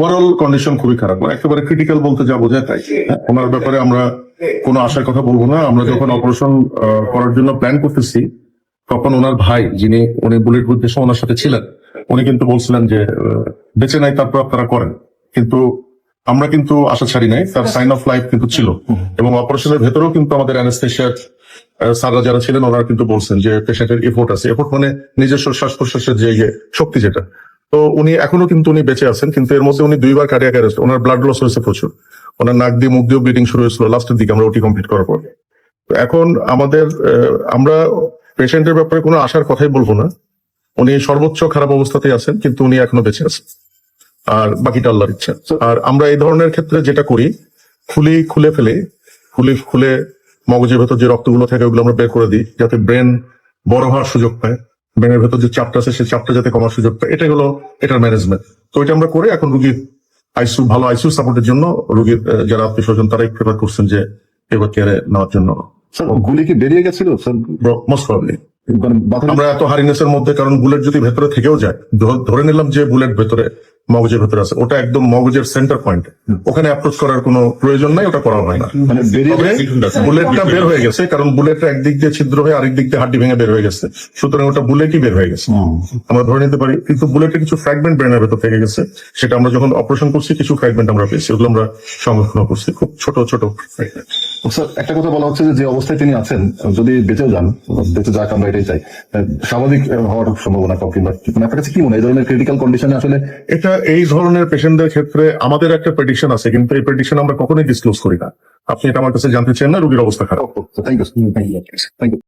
Overall condition খুবই খারাপ। মানে একেবারে ক্রিটিক্যাল বলতে যা বোঝায় তাই। ওনার ব্যাপারে আমরা কোনো আশার কথা বলব না। আমরা যখন অপারেশন করার জন্য প্ল্যান করতেছি, তখন ওনার ভাই যিনি, উনি বুলেট উদ্দেশ্যে ওনার সাথে ছিলেন, উনি কিন্তু বলছিলেন যে বেঁচে নাই তারপর আপনারা করেন। কিন্তু আমরা কিন্তু আশা ছাড়ি নাই। তার সাইন অফ লাইফ কিন্তু ছিল। এবং অপারেশনের ভেতরেও কিন্তু আমাদের অ্যানেস্থেশিয়ার স্যাররা যারা ছিলেন, ওনারা কিন্তু বলছেন যে পেশেন্টের এফোর্ট আছে। এফোর্ট মানে নিজস্ব শ্বাস প্রশ্বাসের যে শক্তি যেটা তো উনি এখনও কিন্তু উনি বেঁচে আছেন কিন্তু এর মধ্যে উনি দুইবার কার্ডিয়াক অ্যারেস্ট ওনার ব্লাড লস হয়েছে প্রচুর। ওনার নাক দিয়ে মুখ দিয়ে ব্লিডিং শুরু হয়েছিল লাস্টের দিকে আমরা ওটি কমপ্লিট করার পর। এখন আমাদের আমরা পেশেন্টের ব্যাপারে কোনো আশার কথাই বলব না। উনি সর্বোচ্চ খারাপ অবস্থাতেই আছেন কিন্তু উনি এখনও বেঁচে আছেন। আর বাকিটা আল্লাহর ইচ্ছা। আর আমরা এই ধরনের ক্ষেত্রে যেটা করি খুলি খুলে ফেলে খুলি খুলে মগজের ভেতর যে রক্তগুলো থাকে ওগুলো আমরা বের করে দিই যাতে ব্রেন বড় হওয়ার সুযোগ পায়। ব্রেনের ভেতর যে চাপটা আছে সেই চাপটা যাতে কমার সুযোগ পায়। এটাই হলো এটার ম্যানেজমেন্ট তো এটা আমরা করে এখন রুগীর আইসিউ ভালো আইসিউ সাপোর্টের জন্য রুগীর যারা আত্মীয় স্বজন তারাই প্রেফার করছেন যে এবার কেয়ারে নেওয়ার জন্য। গুলি কি বেরিয়ে গেছিল? মোস্ট প্রবলি মানে আমরা এত হারিনেসের মধ্যে কারণ বুলেট যদি ভেতরে থেকেও যায় ধরে নিলাম যে বুলেট ভেতরে মগজের ভেতরে আছে। ওটা একদম মগজের সেন্টার পয়েন্ট ওখানে অ্যাপ্রোচ করার কোনো প্রয়োজন নাই ওটা করা হয় না। মানে বুলেটটা বের হয়ে গেছে কারণ বুলেটটা একদিক দিয়ে ছিদ্র হয়ে আরেক দিক দিয়ে হাড্ডি ভেঙে বের হয়ে গেছে। সুতরাং ওটা বুলেটই বের হয়ে গেছে। আমরা ধরে নিতে পারি কিন্তু বুলেটের কিছু ফ্র্যাগমেন্ট ব্রেনের ভেতর থেকে গেছে। সেটা আমরা যখন অপারেশন করছি কিছু ফ্র্যাগমেন্ট আমরা পেয়েছি ওগুলো আমরা সংরক্ষণ করছি। খুব ছোট ছোট fragment। স্যার একটা কথা বলা হচ্ছে যে অবস্থায় তিনি আছেন যদি বেঁচেও যান বেঁচে যাক আমরা এটাই চাই। স্বাভাবিক হওয়ার সম্ভাবনা কম কিংবা মানে আপনার কাছে কি মনে হয়? এই ধরনের ক্রিটিক্যাল কন্ডিশনে আসলে এটা এই ধরনের পেশেন্টদের ক্ষেত্রে আমাদের একটা প্রেডিকশন আছে কিন্তু এই প্রেডিকশন আমরা কখনোই ডিসক্লোজ করি না। আপনি এটা আমার কাছে জানতে চান না রোগীর অবস্থা খারাপ। Thank you thank you